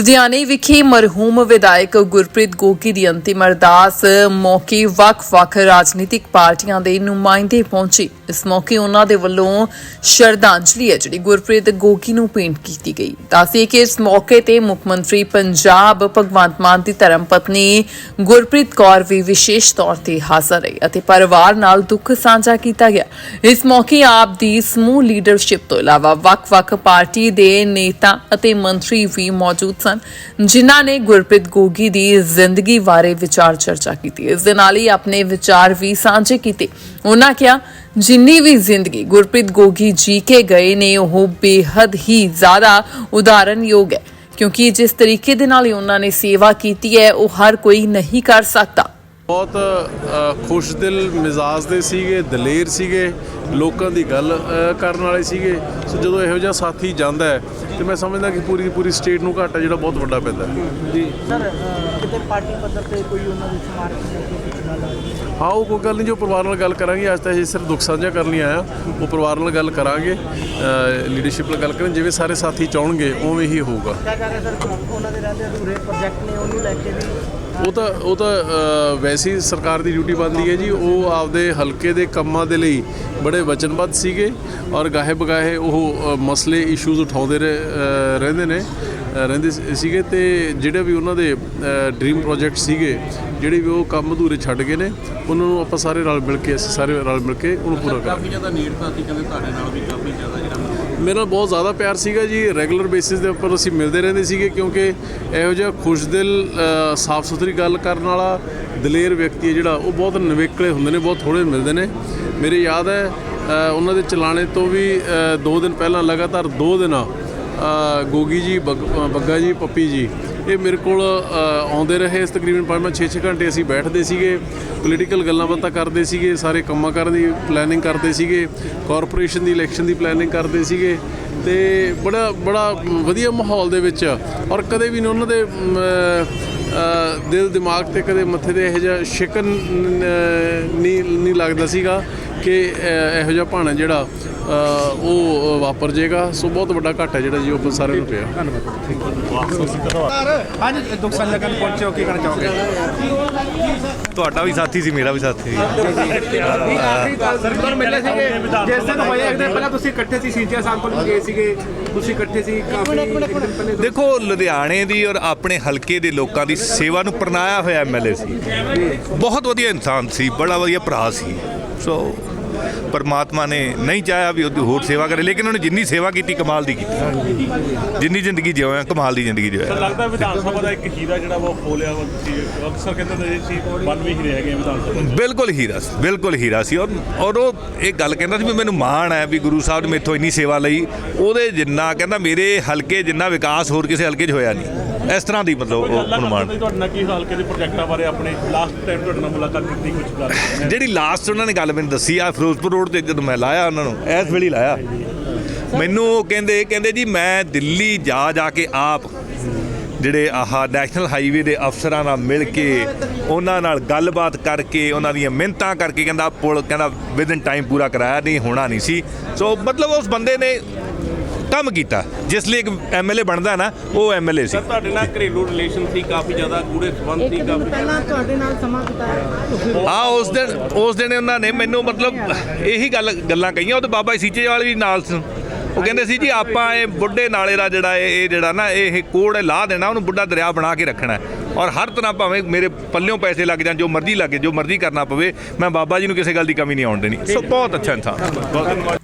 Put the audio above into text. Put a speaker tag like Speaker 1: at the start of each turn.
Speaker 1: ਲੁਧਿਆਣੇ ਵਿਖੇ ਮਰਹੂਮ ਵਿਧਾਇਕ ਗੁਰਪ੍ਰੀਤ ਗੋਗੀ ਦੀ ਅੰਤਿਮ ਅਰਦਾਸ ਮੌਕੇ ਵੱਖ-ਵੱਖ ਰਾਜਨੀਤਿਕ ਪਾਰਟੀਆਂ ਦੇ ਨੁਮਾਇੰਦੇ ਪਹੁੰਚੇ। ਇਸ ਮੌਕੇ ਉਹਨਾਂ ਦੇ ਵੱਲੋਂ ਸ਼ਰਧਾਂਜਲੀ ਹੈ ਜਿਹੜੀ ਗੁਰਪ੍ਰੀਤ ਗੋਗੀ ਨੂੰ ਭੇਂਟ ਕੀਤੀ ਗਈ। ਦੱਸਿਏ ਕਿ ਇਸ ਮੌਕੇ ਤੇ ਮੁੱਖ ਮੰਤਰੀ ਪੰਜਾਬ ਭਗਵੰਤ ਮਾਨ ਦੀ ਧਰਮ ਪਤਨੀ ਗੁਰਪ੍ਰੀਤ ਕੌਰ ਵੀ ਵਿਸ਼ੇਸ਼ ਤੌਰ ਤੇ ਹਾਜ਼ਰ ਰਹੀ ਅਤੇ ਪਰਿਵਾਰ ਨਾਲ ਦੁੱਖ ਸਾਂਝਾ ਕੀਤਾ ਗਿਆ। ਇਸ ਮੌਕੇ ਆਪ ਦੀ ਸਮੂਹ ਲੀਡਰਸ਼ਿਪ ਤੋਂ ਇਲਾਵਾ ਵੱਖ-ਵੱਖ ਪਾਰਟੀ ਦੇ ਨੇਤਾ ਅਤੇ ਮੰਤਰੀ ਵੀ ਮੌਜੂਦ ਸਨ। ਜਿਨ੍ਹਾਂ ਨੇ ਗੁਰਪ੍ਰੀਤ ਗੋਗੀ ਦੀ ਜ਼ਿੰਦਗੀ ਬਾਰੇ ਵਿਚਾਰ ਚਰਚਾ ਕੀਤੀ। ਇਸ ਦੇ ਨਾਲ ਹੀ ਆਪਣੇ ਵਿਚਾਰ ਵੀ ਸਾਂਝੇ ਕੀਤੇ। ਉਹਨਾਂ ਕਿਹਾ, ਜਿੰਨੀ ਵੀ ਜ਼ਿੰਦਗੀ ਗੁਰਪ੍ਰੀਤ ਗੋਗੀ ਜੀ ਕੇ ਗਏ ਨੇ, ਉਹ ਬੇਹੱਦ ਹੀ ਜ਼ਿਆਦਾ ਉਦਾਹਰਨਯੋਗ ਹੈ। ਕਿਉਂਕਿ ਜਿਸ ਤਰੀਕੇ ਦੇ ਨਾਲ ਉਹਨਾਂ ਨੇ ਸੇਵਾ ਕੀਤੀ ਹੈ, ਉਹ ਹਰ ਕੋਈ ਨਹੀਂ ਕਰ ਸਕਦਾ।
Speaker 2: ਬਹੁਤ ਖੁਸ਼ਦਿਲ ਮਿਜ਼ਾਜ ਦੇ ਸੀਗੇ ਦਲੇਰ ਸੀਗੇ ਲੋਕਾਂ ਦੀ ਗੱਲ ਕਰਨ ਵਾਲੇ ਸੀਗੇ। ਸੋ ਜਦੋਂ ਇਹੋ ਜਿਹਾ ਸਾਥੀ ਜਾਂਦਾ ਹੈ ਤੇ ਮੈਂ ਸਮਝਦਾ ਕਿ ਪੂਰੀ ਦੀ ਪੂਰੀ ਸਟੇਟ ਨੂੰ ਘਾਟਾ ਜਿਹੜਾ ਬਹੁਤ ਵੱਡਾ ਪੈਂਦਾ ਜੀ।
Speaker 3: ਸਰ ਕਿਤੇ ਪਾਰਟੀ ਪੱਧਰ ਤੇ ਕੋਈ ਉਹਨਾਂ ਦੇ ਸਮਾਰਕ ਲੈ ਕੇ ਕੁਝ ਗੱਲ ਆਈ
Speaker 2: ਹਾਂ ਉਹ ਕੋਈ ਗੱਲ ਨਹੀਂ ਜੋ ਪਰਿਵਾਰ ਨਾਲ ਗੱਲ ਕਰਾਂਗੇ ਅੱਜ ਤਾਂ ਇਹ ਸਿਰਫ ਦੁੱਖ ਸਾਂਝਾ ਕਰਨ ਲਈ ਆਇਆ ਉਹ ਪਰਿਵਾਰ ਨਾਲ ਗੱਲ ਕਰਾਂਗੇ ਲੀਡਰਸ਼ਿਪ ਨਾਲ ਗੱਲ ਕਰਾਂਗੇ ਜਿਵੇਂ ਸਾਰੇ ਸਾਥੀ ਚਾਹਣਗੇ ਉਵੇਂ ਹੀ ਹੋਊਗਾ।
Speaker 3: ਕਿਆ ਕਰ ਰਹੇ ਸਰ? ਉਹਨਾਂ ਦੇ ਰਹਿੰਦੇ ਅਧੂਰੇ ਪ੍ਰੋਜੈਕਟ ਨੇ ਉਹਨੂੰ ਲੈ ਕੇ ਵੀ
Speaker 2: ਉਹ ਤਾਂ ਉਹ ਤਾਂ ਅ, ਵੈਸੇ ਸਰਕਾਰ ਦੀ ਡਿਊਟੀ ਬਣਦੀ ਹੈ ਜੀ। ਉਹ ਆਪਦੇ ਹਲਕੇ ਦੇ ਕੰਮਾਂ ਦੇ ਲਈ ਬੜੇ ਵਚਨਬੱਧ ਸੀਗੇ ਔਰ ਗਾਹੇ ਬਗਾਹੇ ਉਹ ਮਸਲੇ ਇਸ਼ੂਜ਼ ਉਠਾਉਂਦੇ ਰਹੇ, ਰਹਿੰਦੇ ਨੇ ਰਹਿੰਦੇ ਸੀਗੇ ਤੇ ਜਿਹੜੇ ਵੀ ਉਹਨਾਂ ਦੇ ਡ੍ਰੀਮ ਪ੍ਰੋਜੈਕਟ ਸੀਗੇ ਜਿਹੜੇ ਵੀ ਉਹ ਕੰਮ ਅਧੂਰੇ ਛੱਡ ਗਏ ਨੇ ਉਹਨਾਂ ਨੂੰ ਆਪਾਂ ਸਾਰੇ ਰਲ ਮਿਲ ਕੇ ਅਸੀਂ ਸਾਰੇ ਰਲ ਮਿਲ ਕੇ ਉਹਨੂੰ ਪੂਰਾ ਕਰਾਂਗੇ।
Speaker 4: ਕਾਫੀ ਜ਼ਿਆਦਾ ਨੇੜਤਾ ਸੀ ਕਹਿੰਦੇ ਤੁਹਾਡੇ ਨਾਲ ਵੀ ਕਾਫੀ ਜ਼ਿਆਦਾ ਜਿਹੜਾ
Speaker 2: ਮੇਰੇ ਨਾਲ ਬਹੁਤ ਜ਼ਿਆਦਾ ਪਿਆਰ ਸੀਗਾ ਜੀ। ਰੈਗੂਲਰ ਬੇਸਿਸ ਦੇ ਉੱਪਰ ਅਸੀਂ ਮਿਲਦੇ ਰਹਿੰਦੇ ਸੀਗੇ ਕਿਉਂਕਿ ਇਹੋ ਜਿਹਾ ਖੁਸ਼ਦਿਲ ਅ, ਸਾਫ਼ ਸੁਥਰੀ ਗੱਲ ਕਰਨ ਵਾਲਾ ਦਲੇਰ ਵਿਅਕਤੀ ਹੈ ਜਿਹੜਾ ਉਹ ਬਹੁਤ ਨਿਵੇਕਲੇ ਹੁੰਦੇ ਨੇ ਬਹੁਤ ਥੋੜੇ ਮਿਲਦੇ ਨੇ। ਮੇਰੇ ਯਾਦ ਹੈ ਉਹਨਾਂ ਦੇ ਚਲਾਣੇ ਤੋਂ ਵੀ 2 ਦਿਨ ਪਹਿਲਾਂ ਲਗਾਤਾਰ 2 ਦਿਨਾਂ ਗੋਗੀ ਜੀ ਬੱਗ- ਬੱਗਾ ਜੀ ਪੱਪੀ ਜੀ ਇਹ ਮੇਰੇ ਕੋਲ ਆਉਂਦੇ ਰਹੇ। ਇਸ ਤਕਰੀਬਨ 5 6 ਘੰਟੇ ਅਸੀਂ ਬੈਠਦੇ ਸੀਗੇ। ਪੋਲੀਟੀਕਲ ਗੱਲਾਂ ਬਾਤਾਂ ਕਰਦੇ ਸੀਗੇ, ਸਾਰੇ ਕੰਮਾਂ ਕਰਨ ਦੀ ਪਲੈਨਿੰਗ ਕਰਦੇ ਸੀਗੇ। ਕਾਰਪੋਰੇਸ਼ਨ ਦੀ ਇਲੈਕਸ਼ਨ ਦੀ ਪਲੈਨਿੰਗ ਕਰਦੇ ਸੀਗੇ। ਤੇ ਬੜਾ ਬੜਾ ਵਧੀਆ ਮਾਹੌਲ ਦੇ ਵਿੱਚ ਔਰ ਕਦੇ ਵੀ ਨਹੀਂ ਉਹਨਾਂ ਦੇ ਦਿਲ ਦਿਮਾਗ ਤੇ ਕਦੇ ਮੱਥੇ ਤੇ ਇਹੋ ਜਿਹਾ ਸ਼ਿਕਨ ਨਹੀਂ ਨਹੀਂ ਲੱਗਦਾ ਸੀਗਾ। ਕਿ ਇਹੋ ਜਿਹਾ ਭਾਣਾ ਜਿਹੜਾ ਉਹ ਵਾਪਰ ਜਾਏਗਾ। ਸੋ ਬਹੁਤ ਵੱਡਾ ਘਾਟਾ ਜਿਹੜਾ ਜੀ ਉਹ ਸਾਰੇ ਨੂੰ ਪਿਆ।
Speaker 5: ਹਾਂਜੀ ਦੁੱਖ ਸਾਂਝਾ ਕਰਨ ਪਹੁੰਚੇ ਹੋ ਕੀ ਕਹਿਣਾ ਚਾਹੋਗੇ?
Speaker 6: ਤੁਹਾਡਾ ਵੀ ਸਾਥੀ ਸੀ ਮੇਰਾ ਵੀ ਸਾਥੀ ਸੀ।
Speaker 5: ਸਰਕਾਰ ਮਿਲੇ ਸੀਗੇ। ਜਿਸ ਦਿਨ ਹੋਇਆ ਇੱਕ ਦਿਨ ਪਹਿਲਾਂ ਤੁਸੀਂ ਇਕੱਠੇ ਸੀ ਸੀਜੀਆ ਸਾਹਿਬ ਕੋਲ ਗਏ ਸੀਗੇ। ਤੁਸੀਂ ਇਕੱਠੇ ਸੀ ਕਾਫੀ
Speaker 6: ਦੇਖੋ ਲੁਧਿਆਣੇ ਦੀ ਔਰ ਆਪਣੇ ਹਲਕੇ ਦੇ ਲੋਕਾਂ ਦੀ ਸੇਵਾ ਨੂੰ ਪ੍ਰਣਾਇਆ ਹੋਇਆ ਐਮਐਲਏ ਸੀ। ਬਹੁਤ ਵਧੀਆ ਇਨਸਾਨ ਸੀ ਬੜਾ ਵਧੀਆ ਭਰਾ ਸੀ। ਸੋ ਪਰਮਾਤਮਾ ਨੇ ਨਹੀਂ ਚਾਹਿਆ ਵੀ ਉਹਦੀ ਹੋਰ ਸੇਵਾ ਕਰੇ ਲੇਕਿਨ ਉਹਨੇ ਜਿੰਨੀ ਸੇਵਾ ਕੀਤੀ ਕਮਾਲ ਦੀ ਕੀਤੀ। ਜਿੰਨੀ ਜ਼ਿੰਦਗੀ ਜਿਉਇਆ ਕਮਾਲ ਦੀ ਜ਼ਿੰਦਗੀ ਜਿਉਇਆ
Speaker 4: ਲੱਗਦਾ ਵਿਧਾਨ ਸਭਾ ਦਾ ਇੱਕ ਹੀਰਾ ਜਿਹੜਾ ਉਹ ਖੋਲਿਆ ਵਾ ਤੁਸੀਂ। ਅਕਸਰ ਕਹਿੰਦੇ ਹੁੰਦੇ ਸੀ ਬਨ ਵੀ ਹੀਰੇ ਹੈਗੇ ਵਿਧਾਨ ਸਭਾ।
Speaker 6: ਬਿਲਕੁਲ ਹੀਰਾ ਸੀ ਬਿਲਕੁਲ ਹੀਰਾ ਸੀ। ਔਰ ਔਰ ਉਹ ਇਹ ਗੱਲ ਕਹਿੰਦਾ ਸੀ ਵੀ ਮੈਨੂੰ ਮਾਣ ਹੈ ਵੀ ਗੁਰੂ ਸਾਹਿਬ ਨੇ ਮੇਥੋਂ ਇੰਨੀ ਸੇਵਾ ਲਈ। ਉਹਦੇ ਜਿੰਨਾ ਕਹਿੰਦਾ ਮੇਰੇ ਹਲਕੇ ਜਿੰਨਾ ਵਿਕਾਸ ਹੋਰ ਕਿਸੇ ਹਲਕੇ 'ਚ ਹੋਇਆ ਨਹੀਂ। ਇਸ ਤਰ੍ਹਾਂ ਦੀ ਮਤਲਬ ਅਨੁਮਾਨ।
Speaker 4: ਤੁਹਾਡੇ ਨਾਲ ਕੀ ਹਲਕੇ ਦੇ ਪ੍ਰੋਜੈਕਟਾਂ ਬਾਰੇ ਆਪਣੇ ਲਾਸਟ ਟਾਈਮ ਤੁਹਾਡੇ ਨਾਲ ਮੁਲਾਕਾਤ ਕੀਤੀ ਕੁਝ ਗੱਲ
Speaker 6: ਜਿਹੜੀ ਲਾਸਟ ਉਹਨਾਂ ਨੇ ਗੱਲ ਮੈਨੂੰ ਦੱਸੀ ਆ ਫਿਰੋਜ਼ਪੁਰ ਰੋਡ ਤੇ ਜਦੋਂ ਮੈਂ ਲਾਇਆ ਉਹਨਾਂ ਨੂੰ ਇਸ ਵੇਲੇ ਲਾਇਆ। ਮੈਨੂੰ ਉਹ ਕਹਿੰਦੇ ਕਹਿੰਦੇ ਜੀ ਮੈਂ ਦਿੱਲੀ ਜਾ ਜਾ ਕੇ ਆਪ ਜਿਹੜੇ ਆਹ ਨੈਸ਼ਨਲ ਹਾਈਵੇ ਦੇ ਅਫਸਰਾਂ ਨਾਲ ਮਿਲ ਕੇ ਉਹਨਾਂ ਨਾਲ ਗੱਲਬਾਤ ਕਰਕੇ ਉਹਨਾਂ ਦੀਆਂ ਮਿਹਨਤਾਂ ਕਰਕੇ ਕਹਿੰਦਾ ਪੁਲ ਕਹਿੰਦਾ ਵਿਦਨ ਟਾਈਮ ਪੂਰਾ ਕਰਾਇਆ ਨਹੀਂ ਹੋਣਾ ਨਹੀਂ ਸੀ। ਸੋ ਮਤਲਬ ਉਸ ਬੰਦੇ ਨੇ ਕੰਮ ਕੀਤਾ। ਜਿਸ ਲਈ ਇੱਕ ਐਮਐਲਏ ਬਣਦਾ ਨਾ ਉਹ ਐਮਐਲਏ ਸੀ।
Speaker 4: ਤੁਹਾਡੇ ਨਾਲ ਘਰੇਲੂ ਰਿਲੇਸ਼ਨ ਸੀ ਕਾਫੀ ਜ਼ਿਆਦਾ ਗੂੜੇ ਸੰਬੰਧ ਸੀ
Speaker 3: ਇੱਕ ਦਿਨ
Speaker 4: ਕਾਫੀ
Speaker 3: ਪਹਿਲਾਂ ਤੁਹਾਡੇ ਨਾਲ ਸਮਾਂ ਬਿਤਾਇਆ।
Speaker 6: ਆ ਉਸ ਦਿਨ ਉਸ ਦਿਨ ਉਹਨਾਂ ਨੇ ਮੈਨੂੰ ਮਤਲਬ ਇਹੀ ਗੱਲ ਗੱਲਾਂ ਕਹੀਆਂ। ਉਹ ਤੇ ਬਾਬਾ ਜੀ ਸੀਚੇ ਵਾਲੇ ਵੀ ਨਾਲ ਸੀ। ਉਹ ਕਹਿੰਦੇ ਸੀ ਜੀ ਆਪਾਂ ਇਹ ਬੁੱਢੇ ਨਾਲੇ ਦਾ ਜਿਹੜਾ ਇਹ ਇਹ ਜਿਹੜਾ ਨਾ ਇਹ ਕੋੜ ਲਾ ਦੇਣਾ ਉਹਨੂੰ ਬੁੱਢਾ ਦਰਿਆ ਬਣਾ ਕੇ ਰੱਖਣਾ। ਔਰ ਹਰ ਤਰ੍ਹਾਂ ਭਾਵੇਂ ਮੇਰੇ ਪੱਲਿਓਂ ਪੈਸੇ ਲੱਗ ਜਾਣ ਜੋ ਮਰਜ਼ੀ ਲੱਗੇ ਜੋ ਮਰਜ਼ੀ ਕਰਨਾ ਪਵੇ ਮੈਂ ਬਾਬਾ ਜੀ ਨੂੰ ਕਿਸੇ ਗੱਲ ਦੀ ਕਮੀ ਨਹੀਂ ਆਉਣ ਦੇਣੀ। ਸੋ ਬਹੁਤ ਅੱਛਾ ਇਨਸਾਨ। ਬਹੁਤ